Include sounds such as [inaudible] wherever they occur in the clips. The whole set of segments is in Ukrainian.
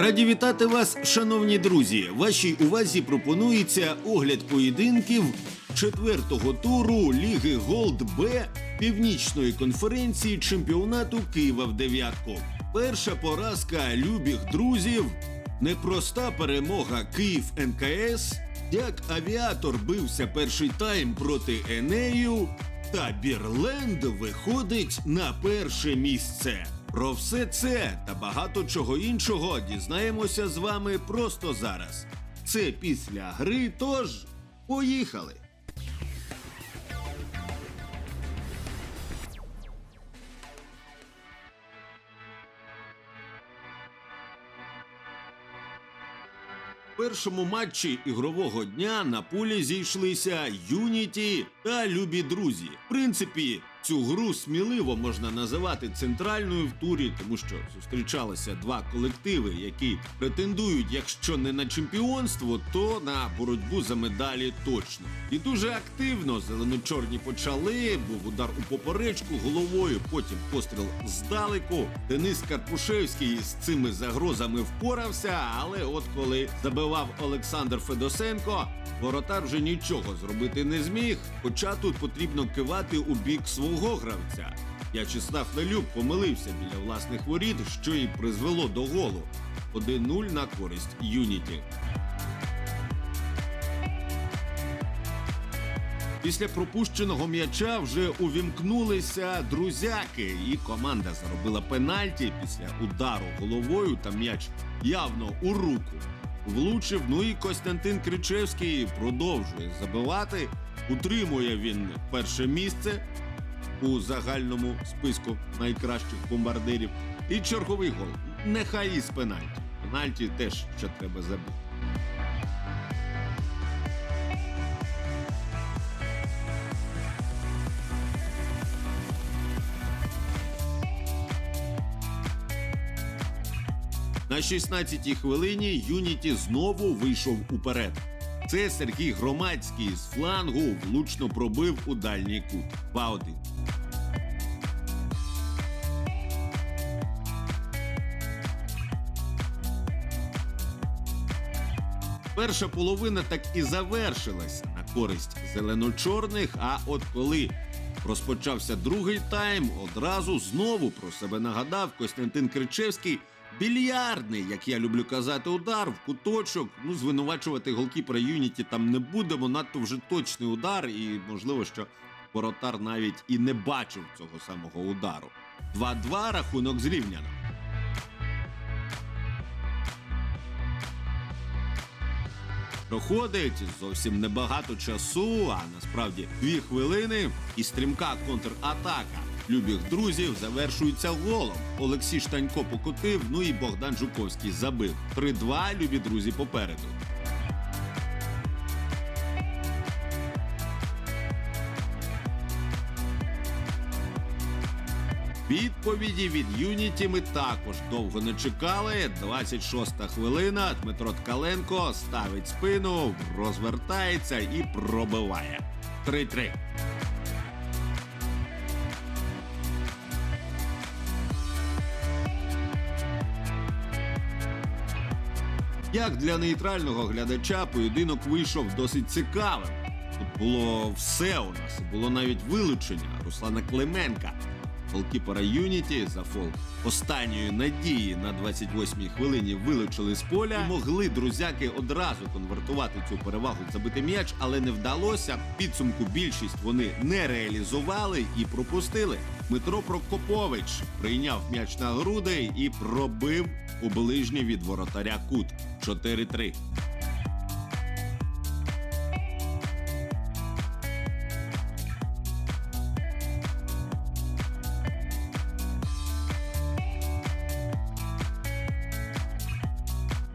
Раді вітати вас, шановні друзі. Вашій увазі пропонується огляд поєдинків четвертого туру Ліги Голд Б північної конференції чемпіонату Києва в дев'ятку. Перша поразка любих друзів, непроста перемога Київ НКС, як авіатор бився перший тайм проти Енею, та Бірленд виходить на перше місце. Про все це та багато чого іншого дізнаємося з вами просто зараз. Це після гри, тож поїхали! В першому матчі ігрового дня на полі зійшлися Юніті та Любі друзі. В принципі, цю гру сміливо можна називати центральною в турі, тому що зустрічалися два колективи, які претендують, якщо не на чемпіонство, то на боротьбу за медалі точно. І дуже активно зелено-чорні почали. Був удар у поперечку головою, потім постріл здалеку. Денис Карпушевський з цими загрозами впорався, але от коли забивав Олександр Федосенко, воротар вже нічого зробити не зміг. Хоча тут потрібно кивати у бік свого гравця. В'ячеслав Нелюб помилився біля власних воріт, що і призвело до голу. 1-0 на користь Юніті. Після пропущеного м'яча вже увімкнулися друзяки, і команда заробила пенальті після удару головою та м'яч явно у руку. Влучив. Ну і Костянтин Кричевський продовжує забивати. Утримує він перше місце у загальному списку найкращих бомбардирів. І черговий гол. Нехай із пенальті. Пенальті теж ще треба забити. На 16-й хвилині Юніті знову вийшов уперед. Це Сергій Громадський з флангу влучно пробив у дальній кут. 2-1. Перша половина так і завершилася на користь зелено-чорних. А от коли розпочався другий тайм, одразу знову про себе нагадав Костянтин Кричевський. Більярдний, як я люблю казати, удар в куточок. Ну, звинувачувати голкіпера Юніті там не будемо. Надто вже точний удар, і можливо, що воротар навіть і не бачив цього самого удару. 2-2 рахунок зрівняно. Проходить зовсім небагато часу, а насправді дві хвилини, і стрімка контратака любих друзів завершується голом. Олексій Штанько покотив, ну і Богдан Жуковський забив. 3-2 любі друзі попереду. Відповіді від Юніті ми також довго не чекали. 26-та хвилина. Дмитро Ткаленко ставить спину, розвертається і пробиває. 3-3. Як для нейтрального глядача поєдинок вийшов досить цікавим. Тут було все у нас, було навіть вилучення Руслана Клименка, голкіпера Юніті за фол останньої надії на 28-й хвилині вилучили з поля. Могли друзяки одразу конвертувати цю перевагу в забитий м'яч, але не вдалося. Підсумку більшість вони не реалізували і пропустили. Дмитро Прокопович прийняв м'яч на груди і пробив у ближній від воротаря кут 4-3.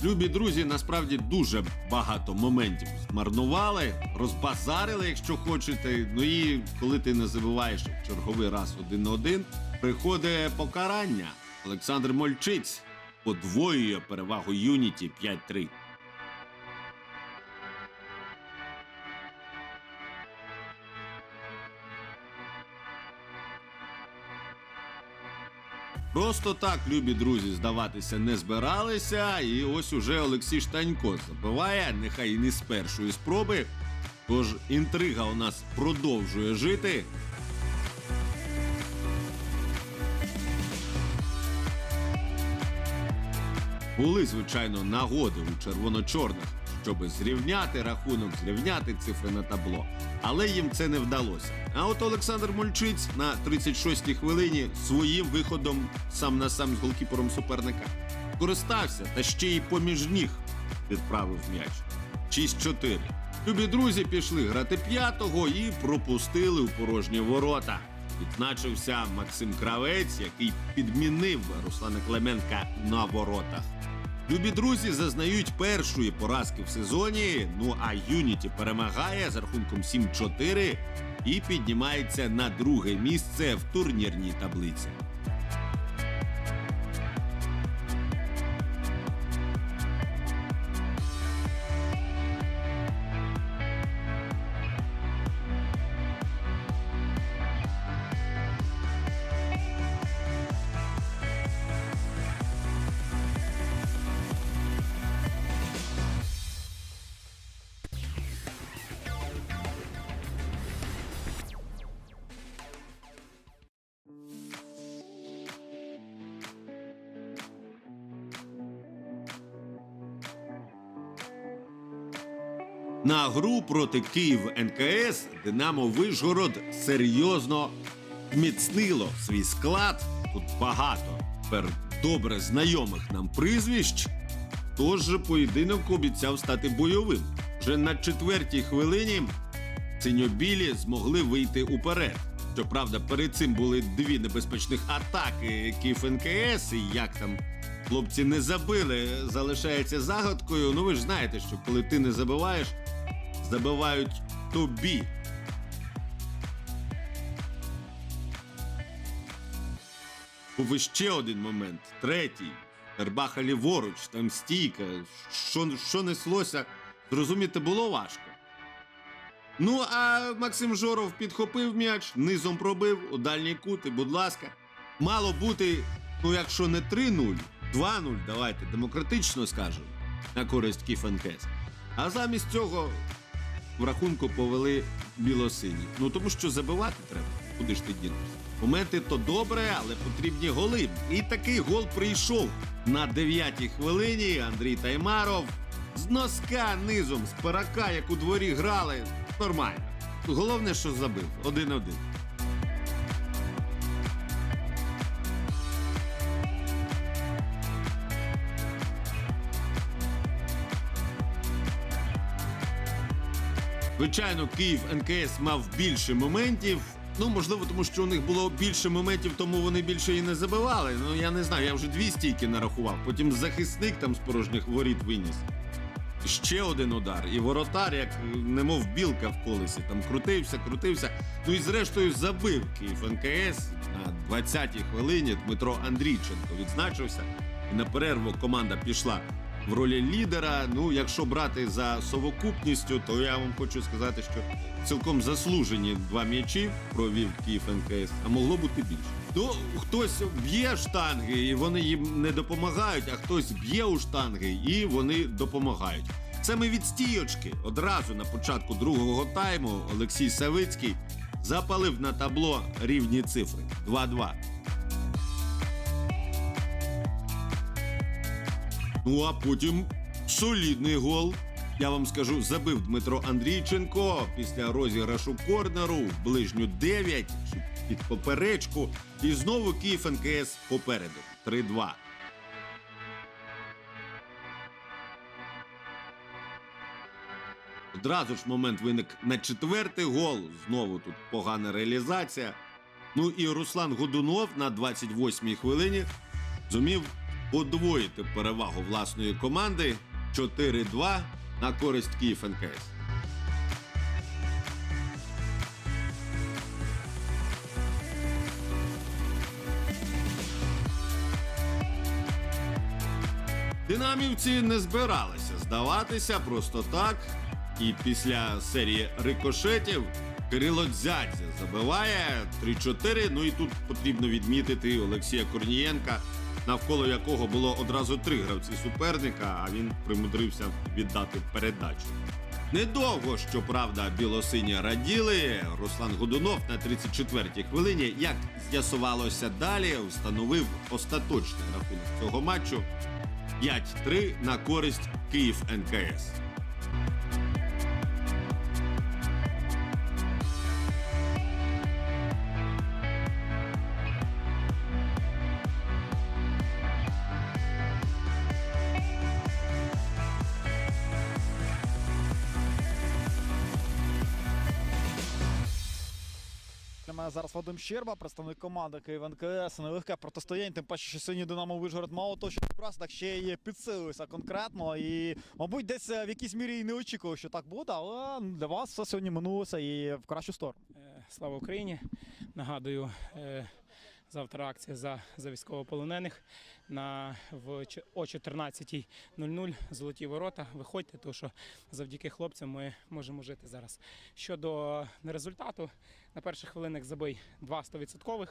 Любі друзі, насправді дуже багато моментів змарнували, розбазарили, якщо хочете. Ну і коли ти не забуваєш черговий раз один на один, приходить покарання. Олександр Мольчиць подвоює перевагу Юніті 5-3. Просто так, любі друзі, здаватися не збиралися. І ось уже Олексій Штанько забиває, нехай і не з першої спроби. Тож інтрига у нас продовжує жити. Були, звичайно, нагоди у червоно-чорних, щоб зрівняти рахунок, зрівняти цифри на табло. Але їм це не вдалося. А от Олександр Мульчиць на 36-й хвилині своїм виходом сам на сам з голкіпером суперника користався та ще й поміж ніг відправив м'яч. 6-4. Любі друзі пішли грати п'ятого і пропустили у порожні ворота. Відзначився Максим Кравець, який підмінив Руслана Клименка на воротах. Любі друзі зазнають першої поразки в сезоні. Ну а Юніті перемагає з рахунком 7-4 і піднімається на друге місце в турнірній таблиці. На гру проти Київ НКС Динамо Вишгород серйозно зміцнило свій склад. Тут багато тепер добре знайомих нам прізвищ. Тож поєдинок обіцяв стати бойовим. Вже на четвертій хвилині синьобілі змогли вийти уперед. Щоправда, перед цим були дві небезпечних атаки Київ НКС, і як там хлопці не забили, залишається загадкою. Ну ви ж знаєте, що коли ти не забиваєш, забивають тобі. Був іще один момент, третій. Ербаха ліворуч, там стійка. Що, що неслося, зрозуміти було важко. Ну, а Максим Жоров підхопив м'яч, низом пробив у дальній кут, і, будь ласка. Мало бути, ну якщо не 3-0, 2-0, давайте демократично скажемо, на користь Київ НКС. А замість цього в рахунку повели білосині. Ну тому що забивати треба. Куди ж ти дінеш? Моменти то добре, але потрібні голи. І такий гол прийшов на 9-й хвилині. Андрій Таймаров з носка низом, з парака, як у дворі грали. Нормально. Головне, що забив. Один-один. Звичайно, Київ НКС мав більше моментів. Ну, можливо, тому що у них було більше моментів, тому вони більше і не забивали. Ну, я не знаю, я вже дві стійки нарахував. Потім захисник там з порожніх воріт виніс. Ще один удар. І воротар, як немов білка в колесі, там крутився, крутився. Ну і зрештою забив Київ НКС на 20-й хвилині. Дмитро Андрійченко відзначився. І на перерву команда пішла в ролі лідера. Ну, якщо брати за совокупністю, то я вам хочу сказати, що цілком заслужені два м'ячі провів Київ НКС, а могло бути більше. Ну, хтось б'є штанги, і вони їм не допомагають, а хтось б'є у штанги, і вони допомагають. Саме від стійочки одразу на початку другого тайму Олексій Савицький запалив на табло рівні цифри 2-2. Ну а потім солідний гол. Я вам скажу, забив Дмитро Андрійченко після розіграшу корнеру ближню 9 під поперечку. І знову Київ НКС попереду. 3-2. Одразу ж момент виник на четвертий гол. Знову тут погана реалізація. Ну і Руслан Годунов на 28-й хвилині зумів подвоїти перевагу власної команди 4-2 на користь Київ НКС. Динамівці не збиралися здаватися просто так. І після серії рикошетів Кирило Дзядзя забиває 3-4. Ну і тут потрібно відмітити Олексія Корнієнка, навколо якого було одразу три гравці суперника, а він примудрився віддати передачу. Недовго, щоправда, білосині раділи. Руслан Годунов на 34-й хвилині, як з'ясувалося далі, встановив остаточний рахунок цього матчу 5-3 на користь Київ НКС. Для Вадим Щерба, представник команди Київ НКС. Нелегке протистояння, тим паче, що сьогодні Динамо Вижгород мало того, що раз так ще й підсилився конкретно. І, мабуть, десь е, в якійсь мірі і не очікував, що так буде, але для вас все сьогодні минулося і в кращу сторону. Е, Слава Україні! Нагадую, е, завтра акція за, за військовополонених на в о 14.00 золоті ворота. Виходьте, тому що завдяки хлопцям ми можемо жити зараз. Щодо результату, на перших хвилинах забий два 100%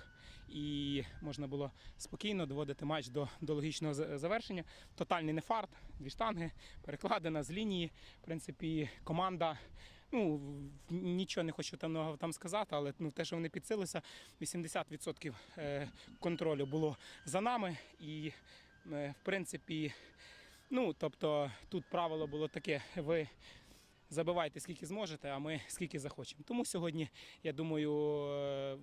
і можна було спокійно доводити матч до, до логічного завершення. Тотальний нефарт, дві штанги, перекладена з лінії. В принципі, команда. Ну, нічого не хочу там там сказати, але ну, те, що вони підсилися, 80% е, контролю було за нами. І, е, в принципі, ну, тобто, тут правило було таке: ви забивайте скільки зможете, а ми скільки захочемо. Тому сьогодні, я думаю, е,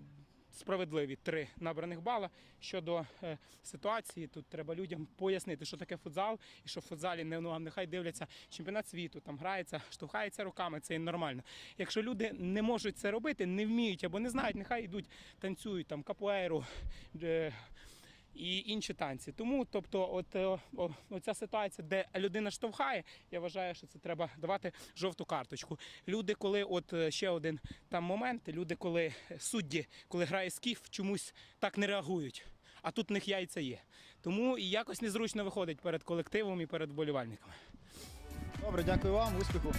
справедливі три набраних бала. Щодо е, ситуації, тут треба людям пояснити, що таке футзал, і що в футзалі не ну, нехай дивляться чемпіонат світу, там грається, штовхається руками, це і нормально. Якщо люди не можуть це робити, не вміють або не знають, нехай йдуть, танцюють там капуеру. І інші танці. Тому, тобто, от е, о, оця ситуація, де людина штовхає, я вважаю, що це треба давати жовту карточку. Люди, коли от е, ще один там момент, люди, коли е, судді, коли грає скіф, чомусь так не реагують. А тут в них яйця є. Тому і якось незручно виходить перед колективом і перед вболівальниками. Добре, дякую вам, успіху.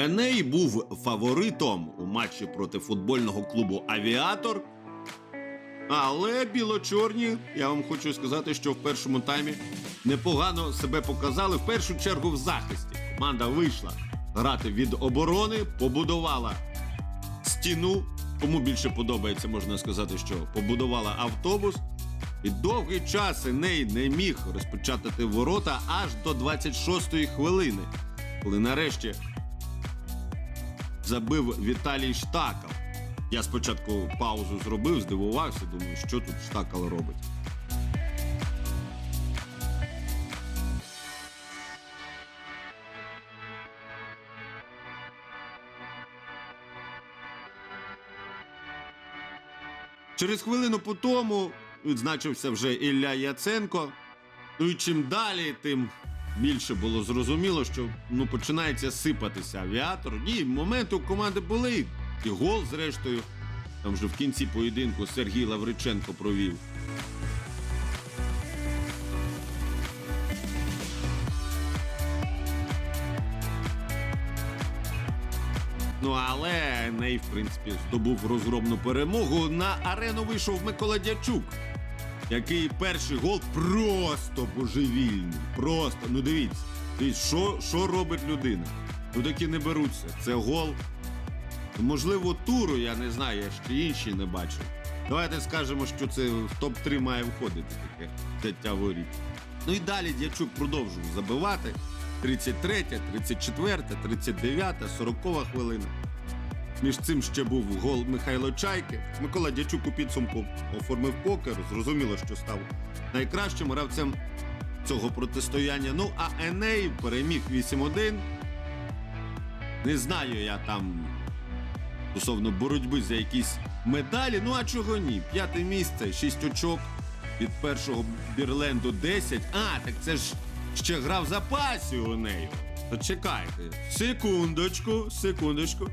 Еней був фаворитом у матчі проти футбольного клубу Авіатор. Але біло-чорні, я вам хочу сказати, що в першому таймі непогано себе показали. В першу чергу в захисті. Команда вийшла грати від оборони, побудувала стіну. Кому більше подобається, можна сказати, що побудувала автобус. І довгий час Еней не міг розпочати ворота аж до 26-ї хвилини, коли нарешті забив Віталій Штакал. Я спочатку паузу зробив, здивувався, думаю, що тут Штакал робить. Через хвилину по тому відзначився вже Ілля Яценко. Ну і чим далі, тим більше було зрозуміло, що ну починається сипатися авіатор. Ні, моменти у команди були. І гол, зрештою, там вже в кінці поєдинку Сергій Лавриченко провів. Ну але Ней, в принципі, здобув розгромну перемогу. На арену вийшов Микола Дячук, який перший гол просто божевільний. Просто, ну дивіться, дивіться, що, що робить людина. Ну такі не беруться. Це гол. Можливо, туру, я не знаю, я ще інші не бачив. Давайте скажемо, що це в топ-3 має входити таке взяття воріт. Ну і далі Дячук продовжував забивати. 33, 34, 39, 40 хвилина. Між цим ще був гол Михайло Чайки. Микола Дячук у підсумку оформив покер. Зрозуміло, що став найкращим гравцем цього протистояння. Ну, а Еней переміг 8-1. Не знаю я там стосовно боротьби за якісь медалі. Ну а чого ні? П'яте місце, шість очок. від першого Бірленду 10. А, так це ж ще гра в запасі у неї. То чекайте. Секундочку, секундочку.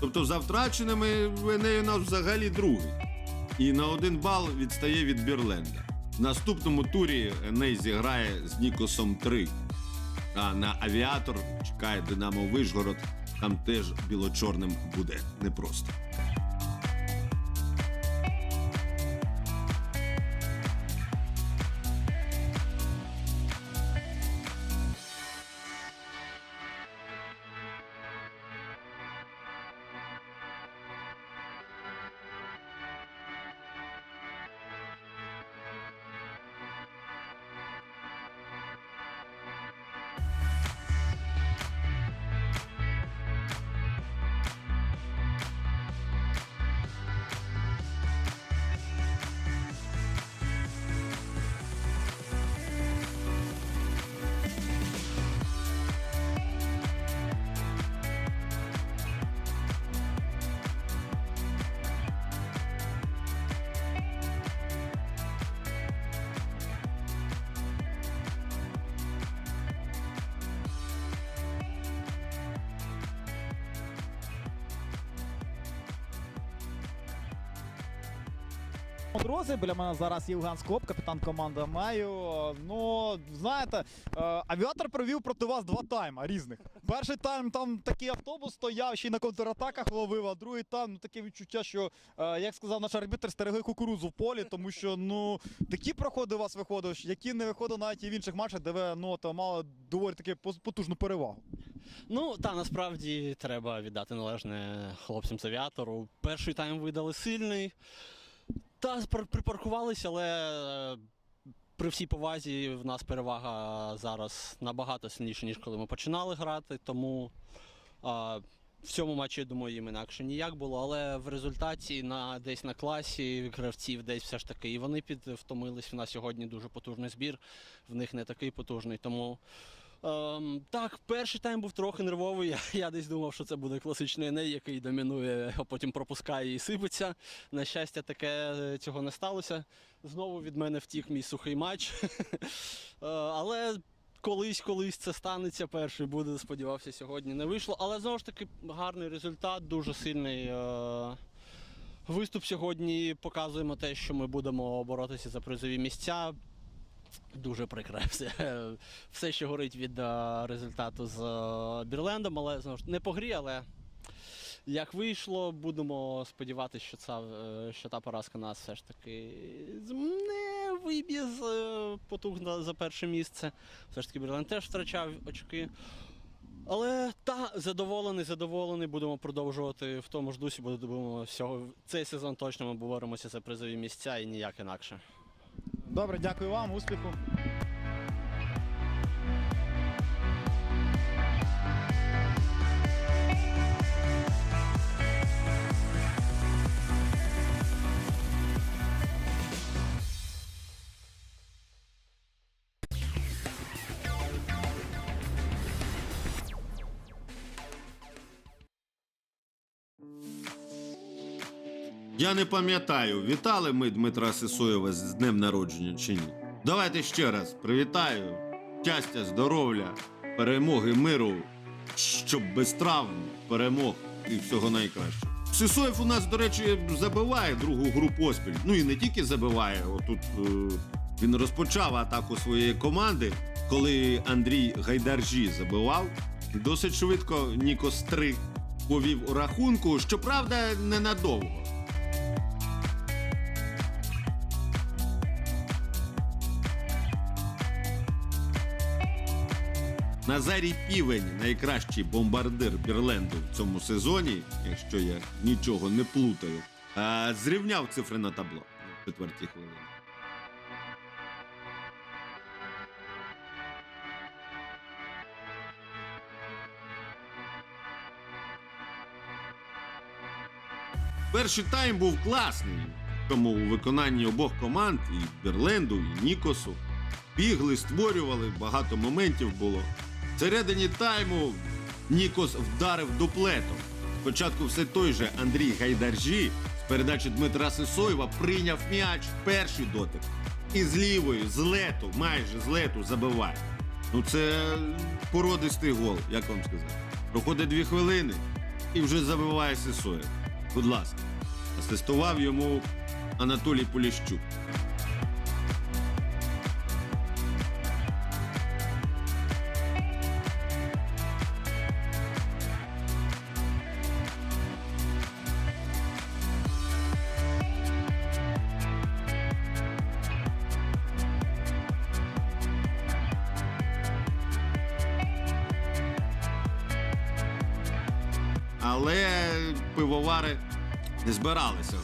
Тобто за втраченими Енею у нас взагалі другий. І на один бал відстає від Бірленда. В наступному турі Еней зіграє з Нікосом 3. А на авіатор чекає Динамо Вишгород. Там теж біло-чорним буде непросто. Друзі, біля мене зараз Євген Скоп, капітан команди Маю. Ну, знаєте, е, авіатор провів проти вас два тайма різних. Перший тайм там такий автобус стояв, ще й на контратаках ловив, а другий тайм ну, таке відчуття, що, е, як сказав наш арбітр, стерегли кукурузу в полі, тому що ну такі проходи у вас виходили, які не виходили навіть і в інших матчах, де ви ну, то мали доволі таки потужну перевагу. Ну, та насправді треба віддати належне хлопцям з авіатору. Перший тайм видали сильний. Та припаркувалися, але е, при всій повазі в нас перевага зараз набагато сильніша, ніж коли ми починали грати. Тому а, в цьому матчі, я думаю, їм інакше ніяк було. Але в результаті на, десь на класі гравців десь все ж таки і вони підвтомились. У нас сьогодні дуже потужний збір, в них не такий потужний. Тому так, перший тайм був трохи нервовий. [laughs] Я, я десь думав, що це буде класичний Еней, який домінує, а потім пропускає і сипеться. На щастя, таке е, цього не сталося. Знову від мене втік мій сухий матч. [laughs] Е, Але колись, колись це станеться. Перший буде, сподівався, сьогодні не вийшло. Але знову ж таки гарний результат, дуже сильний. е, Виступ сьогодні показуємо те, що ми будемо боротися за призові місця. Дуже прикре [laughs] все. Все, що горить від е, результату з е, Бірлендом, але знову ж не по грі, але як вийшло, будемо сподіватися, що, е, що та поразка нас все ж таки не виб'є з потуг за перше місце. Все ж таки Бірленд теж втрачав очки. Але та задоволений, задоволений, будемо продовжувати в тому ж дусі, будемо всього цей сезон точно ми боремося за призові місця і ніяк інакше. Добре, дякую вам, успіху. Я не пам'ятаю, вітали ми Дмитра Сисоєва з днем народження чи ні. Давайте ще раз привітаю. Щастя, здоров'я, перемоги, миру, щоб без травм, перемог і всього найкращого. Сисоєв у нас, до речі, забиває другу гру поспіль. Ну і не тільки забиває. Отут е, він розпочав атаку своєї команди, коли Андрій Гайдаржі забивав. Досить швидко Нікос 3 повів у рахунку, щоправда, ненадовго. Назарій Півень, найкращий бомбардир Бірленду в цьому сезоні, якщо я нічого не плутаю, зрівняв цифри на табло на четвертій хвилині. Перший тайм був класний, тому у виконанні обох команд і Бірленду, і Нікосу. Бігли, створювали, багато моментів було. Всередині тайму Нікос вдарив дуплетом. Спочатку все той же Андрій Гайдаржі з передачі Дмитра Сисоєва прийняв м'яч в перший дотик І з лівої, з лету, майже з лету забиває. Ну це породистий гол, як вам сказати. Проходить дві хвилини і вже забиває Сисоєв. Будь ласка, асистував йому Анатолій Поліщук.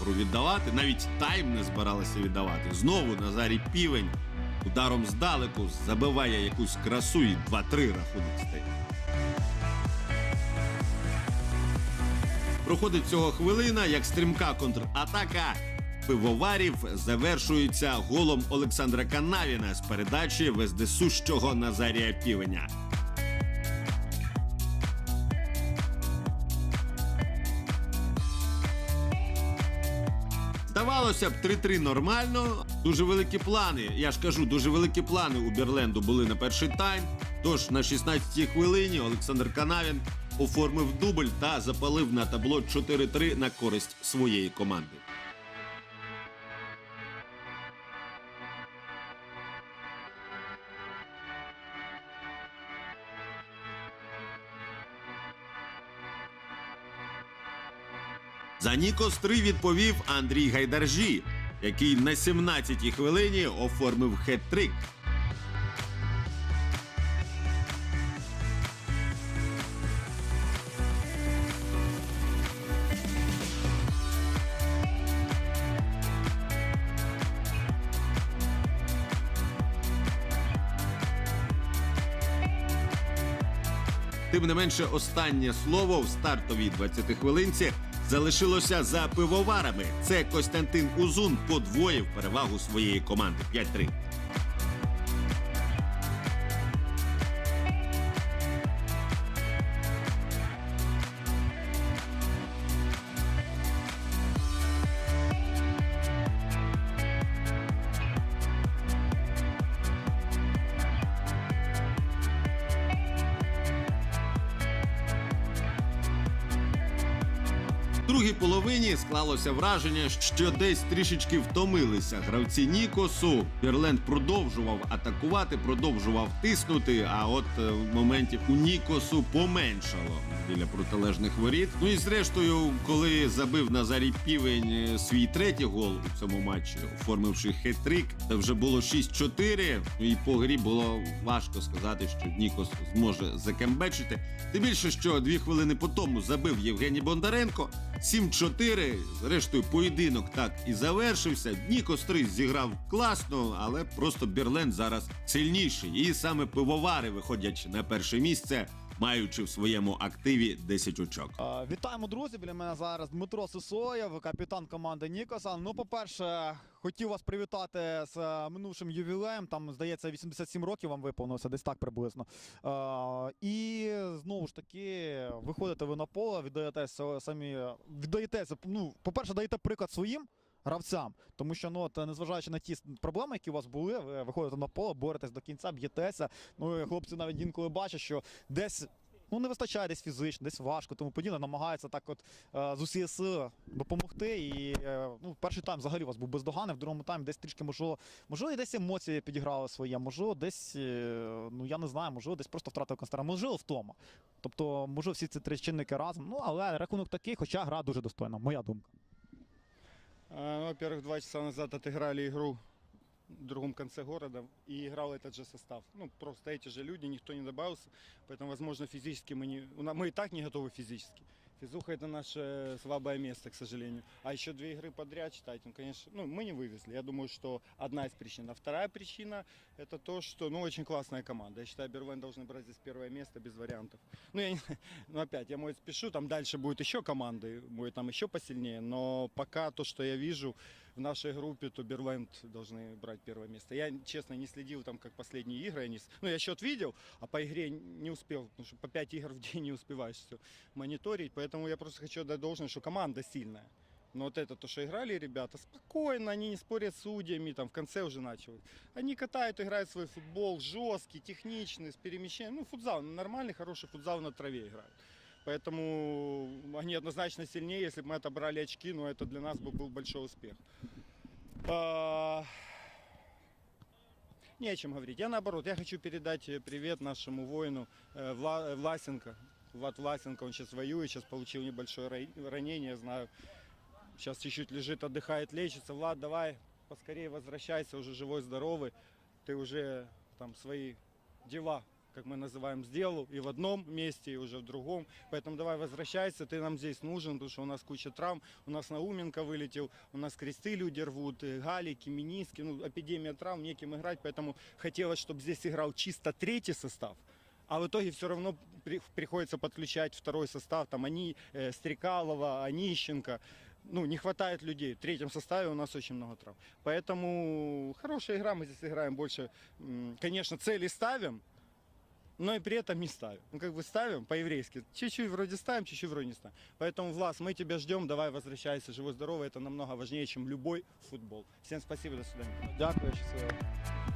Гру віддавати, навіть тайм не збиралися віддавати. Знову Назарій Півень ударом здалеку забиває якусь красу і 2-3 рахунок стає. Проходить цього хвилина, як стрімка контратака пивоварів завершується голом Олександра Канавіна з передачі вездесущого Назарія Півеня. Здавалося б, 3-3 нормально. Дуже великі плани. Я ж кажу, дуже великі плани у Бірленду були на перший тайм. Тож на 16-й хвилині Олександр Канавін оформив дубль та запалив на табло 4-3 на користь своєї команди. За Нікос 3 відповів Андрій Гайдаржі, який на 17-й хвилині оформив хет-трик. Тим не менше, останнє слово в стартовій 20 хвилинці залишилося за пивоварами. Це Костянтин Узун подвоїв перевагу своєї команди 5-3. Другій половині склалося враження, що десь трішечки втомилися гравці Нікосу. Бірленд продовжував атакувати, продовжував тиснути. А от е, моментів у Нікосу поменшало біля протилежних воріт. Ну і зрештою, коли забив Назарій Півень е, свій третій гол у цьому матчі, оформивши хет-трик, це вже було 6-4. Ну і по грі було важко сказати, що Нікос зможе закембечити. Тим більше, що дві хвилини по тому забив Євгеній Бондаренко. 7-4. Зрештою, поєдинок так і завершився. Дні костри зіграв класно, але просто Бірленд зараз сильніший. І саме пивовари виходять на перше місце, маючи в своєму активі 10 очок. Е, Вітаємо, друзі. Біля мене зараз Дмитро Сисоєв, капітан команди Нікоса. Ну, по-перше, хотів вас привітати з е, минувшим ювілеєм. Там, здається, 87 років вам виповнилося, десь так приблизно. Е, І знову ж таки, виходите ви на поле, віддаєтеся самі, віддаєтеся. Ну, по-перше, даєте приклад своїм. Гравцям, тому що ну от незважаючи на ті проблеми, які у вас були, ви виходите на поле, боретесь до кінця, б'єтеся. Ну і хлопці навіть інколи бачать, що десь ну не вистачає десь фізично, десь важко, тому подібне, намагаються так от е, з усієї сили допомогти. І е, ну, перший тайм взагалі у вас був бездоганний, в другому таймі десь трішки можливо, можливо, і десь емоції підіграли своє, можливо, десь, е, ну я не знаю, можливо, десь просто втратив концентрацію, можливо, втома. Тобто, можливо, всі ці три чинники разом. Ну, але рахунок такий, хоча гра дуже достойна, моя думка. А, ну, Во-первых, два часа назад отыграли игру в другом конце города и играл этот же состав. Ну, просто эти же люди, никто не добавился, поэтому, возможно, физически мы не... у на- Мы и так не готовы физически. Физуха это наше слабое место, к сожалению. А еще две игры подряд читать, ну, конечно, ну, мы не вывезли. Я думаю, что одна из причин. А вторая причина это то, что, ну, очень классная команда. Я считаю, Бервен должны брать здесь первое место без вариантов. Ну, я не, [laughs] ну, опять, я, может, спешу, там дальше будут еще команды, будет там еще посильнее, но пока то, что я вижу в нашей группе, то Берленд должны брать первое место. Я, честно, не следил там, как последние игры они... с- Ну, я счет видел, а по игре не успел, потому что по 5 игр в день [laughs] не успеваешь все мониторить, поэтому я просто хочу отдать должное, что команда сильная. Но вот это то, что играли ребята, спокойно, они не спорят с судьями, там в конце уже начали. Они катают, играют свой футбол, жесткий, техничный, с перемещением. Ну, футзал, нормальный, хороший футзал на траве играют. Поэтому они однозначно сильнее, если бы мы отобрали очки, но это для нас бы был большой успех. А, Не о чем говорить. Я наоборот, я хочу передать э, привет нашему воину э, Вла- Власенко. Влад Власенко, он сейчас воюет, сейчас получил небольшое ра- ранение, знаю. Сейчас чуть-чуть лежит, отдыхает, лечится. Влад, давай поскорее возвращайся, уже живой, здоровый. Ты уже там свои дела, как мы называем, сделал и в одном месте, и уже в другом. Поэтому давай возвращайся, ты нам здесь нужен, потому что у нас куча травм. У нас Науменко вылетел, у нас кресты люди рвут, и галики, миниски, ну, эпидемия травм, неким играть. Поэтому хотелось, чтобы здесь играл чисто третий состав. А в итоге все равно при- приходится подключать второй состав, там они, э, Стрекалова, Онищенко. Ну, не хватает людей. В третьем составе у нас очень много травм. Поэтому хорошая игра, мы здесь играем больше. Конечно, цели ставим, но и при этом не ставим. Ну, как бы ставим по-еврейски. Чуть-чуть вроде ставим, чуть-чуть вроде не ставим. Поэтому, Влас, мы тебя ждем, давай возвращайся, живой-здоровый. Это намного важнее, чем любой футбол. Всем спасибо, до свидания. Дякую, щасливо.